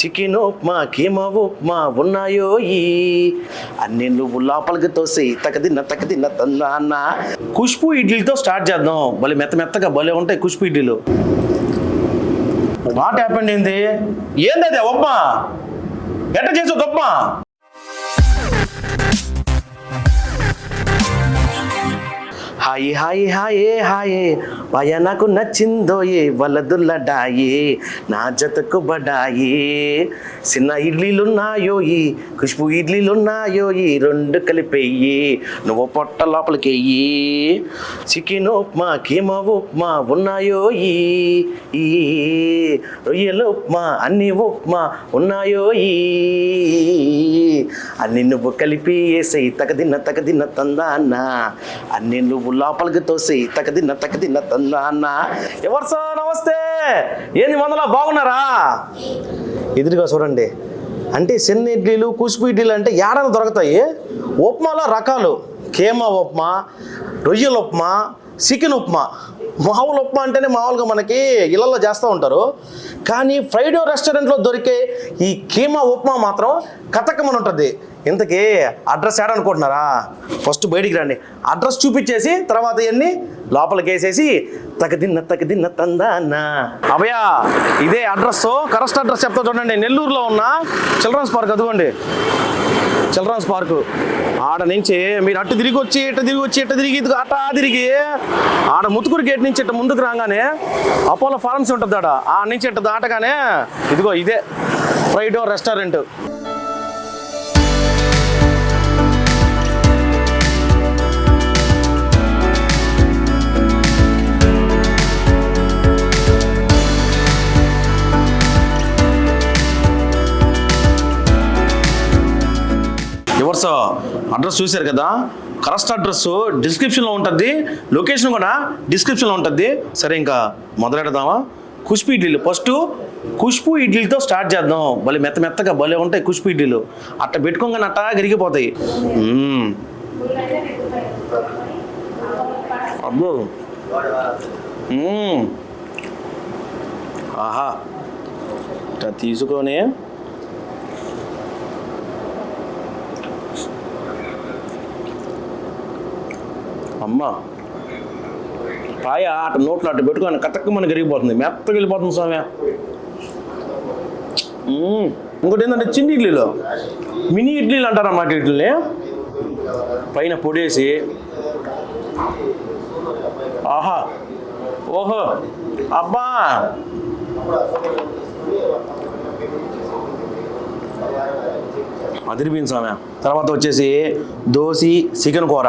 Chicken upma keema upma ఉన్నాయో ఈ. అన్ని నువ్వు లోపలికి తోసి తకదిన్న తకదిన్న అన్న కుష్పు ఇడ్లీతో స్టార్ట్ చేద్దాం. భలే మెత్త మెత్తగా భలే ఉంటాయి కుష్పు ఇడ్లీలు. వాట్ హ్యాపెండ్ ఏంది? ఏంది అది ఉప్మా? ఎట్ట చేసావు ఉప్మా? హాయ్ హాయ్ హాయే హాయే. పాయ నాకు నచ్చిందోయే వలదుల్లడాయే? నా జతకు బడాయే. చిన్న ఇడ్లీలున్నాయోయి ఖుష్బు ఇడ్లీలున్నాయోయి రెండు కలిపేయి. నువ్వు పొట్ట లోపలికెయ్యి. చికెన్ ఉప్మా కీమా ఉప్మా ఉన్నాయోయి ఈ రొయ్యల ఉప్మా అన్ని ఉప్మా ఉన్నాయోయి అన్ని నువ్వు కలిపి వేసేయి తగదిన్న తగదిన్న తందాన్న అన్ని నువ్వు లోపలికి తోసేయి తగదిన్న తగదిన్న అన్న ఎవరు సార్? నమస్తే. ఏంది మందులా బాగున్నారా? ఎదురుగా చూడండి. అంటే సెన్ని ఇడ్లీలు కుసుపు ఇడ్లీలు అంటే ఏడాది దొరుకుతాయి. ఉప్మాలో రకాలు. కేమా ఉప్మా రొయ్యల ఉప్మా చికెన్ ఉప్మా. మామూలు ఉప్మా అంటేనే మామూలుగా మనకి ఇళ్ళల్లో చేస్తూ ఉంటారు. కానీ ఫ్రైడో రెస్టారెంట్లో దొరికే ఈ కీమా ఉప్మా మాత్రం కథకమని ఉంటుంది ఇంతకీ అడ్రస్ ఏడనుకుంటున్నారా? ఫస్ట్ బయటికి రండి. అడ్రస్ చూపించేసి తర్వాత ఇవన్నీ లోపలికి వేసేసి తగదిన్న తగదిన్న తందాన్న అవయా ఇదే అడ్రస్ కరెక్ట్ అడ్రస్ చెప్తా చూడండి. నెల్లూరులో ఉన్న చిల్డ్రన్స్ పార్క్ అదిగోండి. Children's park. ఆడ నుంచి మీరు అటు తిరిగి వచ్చి ఇటు తిరిగి వచ్చి ఇటు తిరిగి అట్ట తిరిగి ఆడ ముత్తుకూరు గేట్ నుంచి ఇట్ట ముందుకు రాగానే అపోలో ఫార్మసీ ఉంటుంది ఆడ. ఆ నుంచి ఇట్ట దాటగానే ఇదిగో ఇదే ఫ్రైడో రెస్టారెంట్. రివర్స్ అడ్రస్ చూశారు కదా? కరెక్ట్ అడ్రస్ డిస్క్రిప్షన్లో ఉంటుంది. లొకేషన్ కూడా డిస్క్రిప్షన్లో ఉంటుంది. సరే ఇంకా మొదలెడదామా? కుష్పు ఇడ్లీలు. ఫస్ట్ కుష్పు ఇడ్లీలతో స్టార్ట్ చేద్దాం. భలే మెత్త మెత్తగా భలే ఉంటాయి కుష్పు ఇడ్లీలు. అట్ట పెట్టుకోగానే అట్టా గరిగిపోతాయి అబ్బో. ఆహా. ఇట్లా తీసుకొని అమ్మ. పాయ అటు నోట్లో అటు పెట్టుకొని కతక్కు మనకి కరిగిపోతుంది మెత్తగా వెళ్ళిపోతుంది స్వామి. ఇంకోటి ఏంటంటే చిన్న ఇడ్లీలు. మినీ ఇడ్లీలు అంటారు అన్నమాట ఇడ్లీని పైన పొడేసి. ఆహా. ఓహో. అబ్బా. అదిరిపోయింది స్వామి. తర్వాత వచ్చేసి దోశ చికెన్ కూర.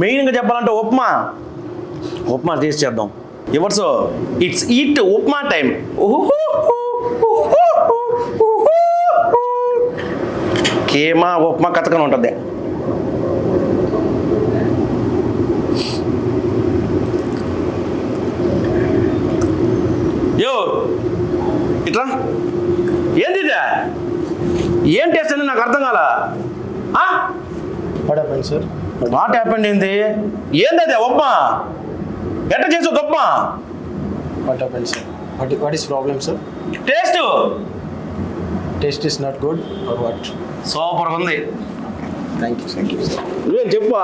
మెయిన్గా చెప్పాలంటే ఉప్మా. ఉప్మా టేస్ట్ చేద్దాం. ఇవర్స్ it's eat upma time keema upma కథకని ఉంటుంది. యో ఇట్లా? ఏంది ఏం టేస్ట్ అని నాకు అర్థం కాల? What sir. వాట్ హ్యాపెండ్ ఏంది ఏంది అది ఉప్మా ఎట్ట చేసావు upma what happen sir what what is problem sir taste taste is not good or what super ఉంది నువ్వేం చెప్పా?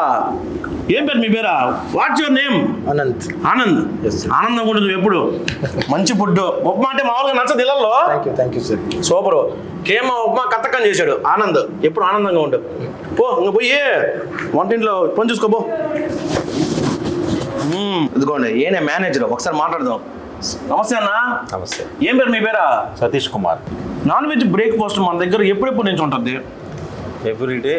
ఏం పేరు మీ పేరా? What's your name Anant Anand Yes, sir. ఆనందం కూడా నువ్వు ఎప్పుడు? మంచి ఫుడ్. ఉప్మా అంటే మామూలుగా నచ్చదు ఇళ్ళల్లో thank you sir super. Keema upma కథకం చేశాడు. ఆనంద్. ఎప్పుడు ఆనందంగా ఉండు. పో ఇంక పోయి వంటింట్లో పని చూసుకో పో. మ్మ్, ఇదిగోండి ఏనే మేనేజర్? ఒకసారి మాట్లాడదాం. నమస్తే అన్న. నమస్తే. ఏం పేరు మీ పేరా? Satish Kumar. Non veg breakfast మన దగ్గర ఎప్పుడెప్పుడు నుంచి ఉంటుంది? ఎవ్రీ డే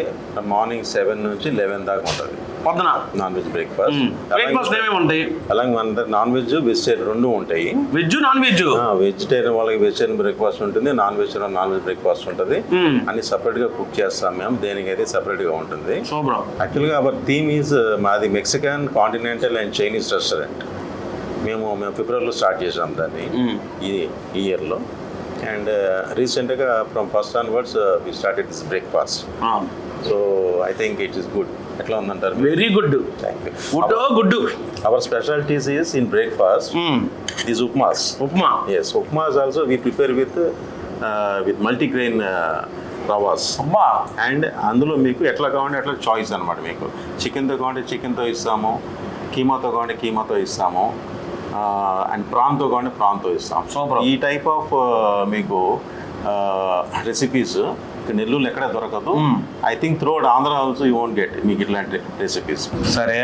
మార్నింగ్ సెవెన్ నుంచి లెవెన్ దాకా ఉంటుంది. పొద్దున? Non veg breakfast. బ్రేక్ఫాస్ట్ ఏమేమి ఉంటాయి? అలాగే మన నాన్ వెజ్ వెజిటేరియన్ రెండు ఉంటాయి. Veg non veg? వెజిటేరియన్ వాళ్ళకి వెజిటేరియన్ బ్రేక్ఫాస్ట్ ఉంటుంది non vegetarian non veg breakfast ఉంటుంది. అన్ని సపరేట్గా కుక్ చేస్తాం మేము దేనికైతే సపరేట్గా ఉంటుంది. సూపర్. యాక్చువల్గా అవర్ థీమ్ ఈజ్ మాది Mexican continental and Chinese restaurant మేము మేము ఫిబ్రవరిలో స్టార్ట్ చేసాం దాన్ని ఈ ఇయర్లో అండ్ రీసెంట్గా from first onwards we started this breakfast so I think it is good ఎట్లా ఉందంటారు? Very good good good our specialities is in breakfast this upmas upma yes upmas also we prepare with with multigrain ravas and అందులో మీకు ఎట్లా కావాలంటే అట్లా choice అనమాట మీకు. చికెన్తో కావాలంటే చికెన్తో ఇస్తాము కీమాతో కావాలంటే కీమాతో ఇస్తాము. అండ్ ప్రాన్తో కావాలంటే ప్రాన్తో ఇస్తాం. ఈ టైప్ ఆఫ్ మీకు రెసిపీస్ నెల్లూరు ఎక్కడ దొరకదు. I think through Andhra also you won't get మీకు ఇట్లాంటి రెసిపీస్ సరే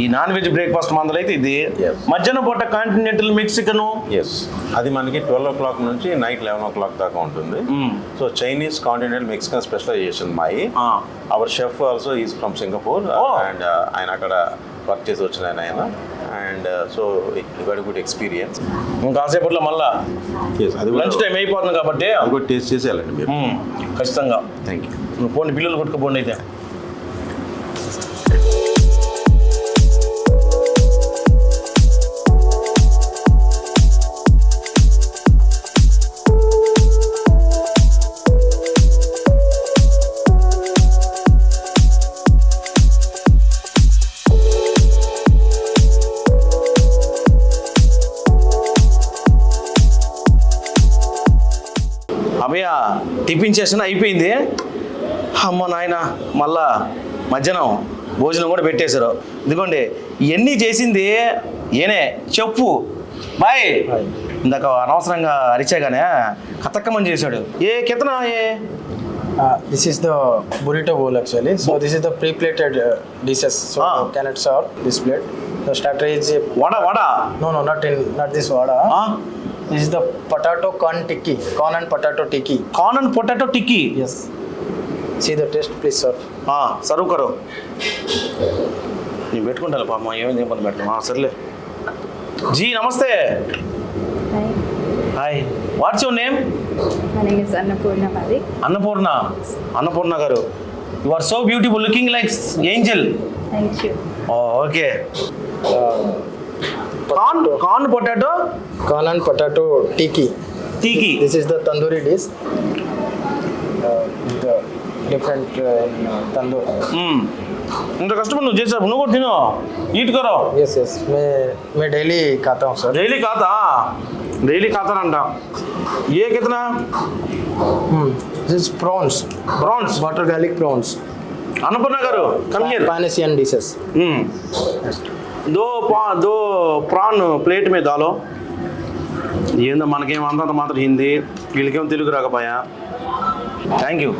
ఈ నాన్ వెజ్ బ్రేక్ఫాస్ట్ మందలు అయితే ఇది. మధ్యాహ్నం పూట కాంటినెంటల్ మెక్సికన్ ఎస్ అది మనకి ట్వెల్వ్ ఓ క్లాక్ నుంచి నైట్ లెవెన్ ఓ క్లాక్ దాకా ఉంటుంది. So Chinese continental Mexican specialisation మాయి our chef also is from Singapore. And ఆయన అక్కడ వర్క్ చేసి వచ్చిన ఆయన ఆయన. And so very good experience కాసేపట్లో మళ్ళా అది లంచ్ టైం అయిపోతుంది కాబట్టి అది కూడా టేస్ట్ చేసి వెళ్ళండి మీరు. మ్మ్. ఖచ్చితంగా. థ్యాంక్ యూ నువ్వు పోండి పిల్లలు కొట్టుకుపోండి అయితే. అభయ టిఫిన్ అయిపోయింది. అమ్మ నాయన మళ్ళా మధ్యాహ్నం భోజనం కూడా పెట్టేశారు. ఎందుకండి ఎన్ని చేసింది? ఏనే? చెప్పు. బాయ్. ఇందాక అనవసరంగా అరిచాగానే కతక్కమని చేశాడు. ఏ కితన ఏ? This is the burrito bowl actually so this is the pre plated dishes so cannot serve this plate so starter is vada vada? No no not in not this vada. Ah. Ah? This is the potato corn tikki, corn and potato tikki. Corn and potato tikki Yes. See the taste, please sir. Serve కరో నేను పెట్టుకుంటాను పాప ఏమైంది ఏం పని సర్లే G నమస్తే Hi, hi what's your name my name is Annapurna Madi. Annapurna Annapurna గారు you are so beautiful looking like angel Thank you. Okay Uh, corn corn potato corn and potato tikki tikki this is the tandoori dish different tandoor ఇంత కష్టపడి నువ్వు చేసావు నువ్వు కూడా తిను. Eat కరో yes yes మే మే డైలీ ఖాతా సార్ డైలీ ఖాతా? డైలీ ఖాతానంట ఏ కితనా? This prawns prawns butter garlic prawns Annapurna గారు come here pan Asian dishes దో పా దో ప్రాన్ ప్లేట్ మీద దాలో. ఏందో మనకేం అంతంత మాత్రం హిందీ వీళ్ళకేం Telugu రాకపోయా? Thank you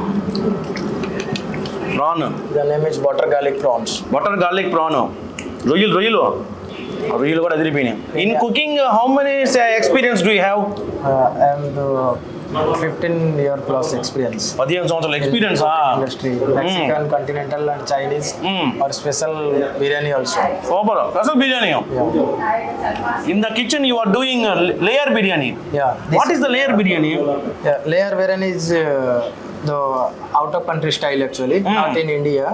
prawn name is butter garlic prawns. Butter garlic prawn రొయ్యలు రొయ్యలు? రొయ్యలు కూడా అదిరిపోయినాయి. In cooking how many experience do have Uh, uh, 15 year plus experience. పదిహేను సంవత్సరాల experience Mexican, continental, and Chinese, Mm. or special biryani also. Super అసలు biryani. In the kitchen you are doing layer biryani Yeah. What is the layer biryani biryani is uh, the out of country style actually, Mm. not in India.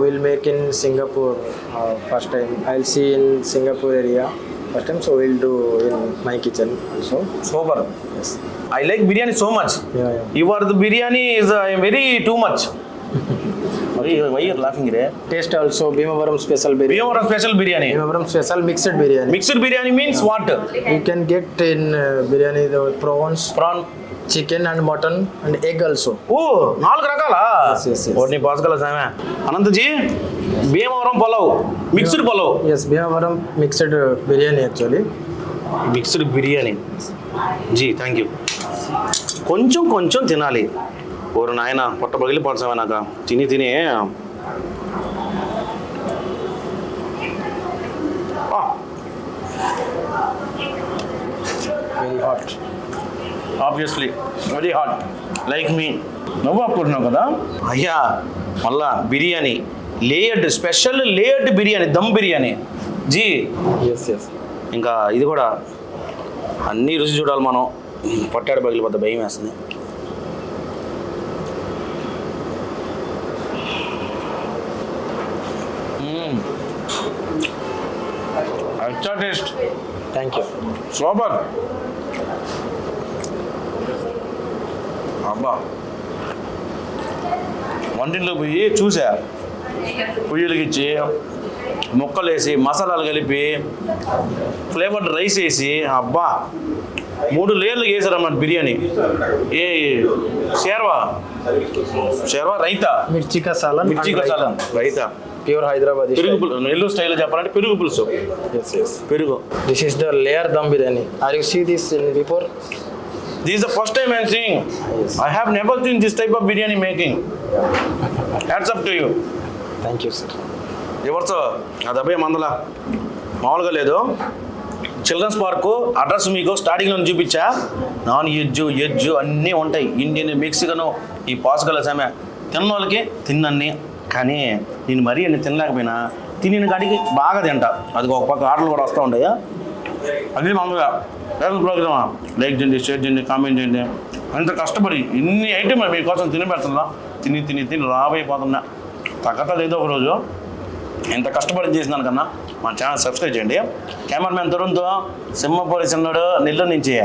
We'll make in Singapore uh, first time. I'll see in Singapore area first time, so we'll do in my kitchen also. Super Yes. I like biryani so much. Your the biryani is very too much why are laughing ray Taste also Bhimavaram special biryani. Bhimavaram special biryani. Mixed biryani means what You can get in uh, biryani the prawns, prawn chicken and mutton and egg also. ఓ నాలుగు రకాలా సామె Anantji Bhimavaram pulao mixed pulao Yes, Bhimavaram mixed uh, biryani actually. Mixed biryani ji thank you కొంచెం కొంచెం తినాలి. ఓరు నాయన పొట్ట పగిలి పడసామే నాకు. తిని తిని. Very hot. Obviously very hot like మీ నువ్వు అనుకుంటున్నావు కదా? అయ్యా మళ్ళా biryani. Layered special layered biryani dum biryani. Ji. Yes, yes. ఇంకా ఇది కూడా అన్నీ రుచి చూడాలి మనం. పట్టాడు పగిలిపోతే భయం వేస్తుంది. అచ్చా టేస్ట్. Thank you. సూపర్. అబ్బా. వంటింట్లో పోయి చూసా. పొయ్యిలకిచ్చి ముక్కలు వేసి మసాలాలు కలిపి ఫ్లేవర్డ్ రైస్ వేసి అబ్బా. మూడు లేయర్లు వేసారన్నమాట బిర్యానీ? ఏ షేర్వా? షేర్వా రైతా? మిర్చి కసాలా మిర్చి కసాలం. రైతా. ప్యూర్ హైదరాబాద్ పెరుగు పులుసు. నెల్లూరు స్టైల్లో చెప్పాలంటే పెరుగు పులుసు. Yes yes. పెరుగు. This is the layer dum biryani. Are you see this in before this the first time I'm seeing I have never seen this type of biryani making hats up to you thank you sir. ఎవరితో అది అబ్బాయి మందల మామూలుగా లేదు. Children's park address మీకు స్టార్టింగ్లో చూపించా. Non ఎజ్జు ఎజ్జు అన్నీ ఉంటాయి. ఇండియన్ మెక్సికను ఈ పాసుగల సమే. తిన్న వాళ్ళకి తిన్నీ కానీ నేను మరీ అన్ని తినలేకపోయినా. తినిన కాడికి బాగా తింటా. అది ఒక పక్క ఆటలు కూడా వస్తూ ఉంటాయా. అది మామూలుగా వేరే ప్రోగ్రామా? లైక్ చేయండి షేర్ చేయండి కామెంట్ చేయండి. అంత కష్టపడి ఇన్ని ఐటమ్ మీకోసం తిని పెడుతున్నా. తిని తిని తిని రాబోయిపోతున్నా తగ్గత లేదో ఒకరోజు. ఎంత కష్టపడి చేసినాను కన్నా మన ఛానల్ సబ్స్క్రైబ్ చేయండి. కెమెరామెన్ తరుణ్తో సింహపూరి చిన్నడు నెల్లూరు నుంచి.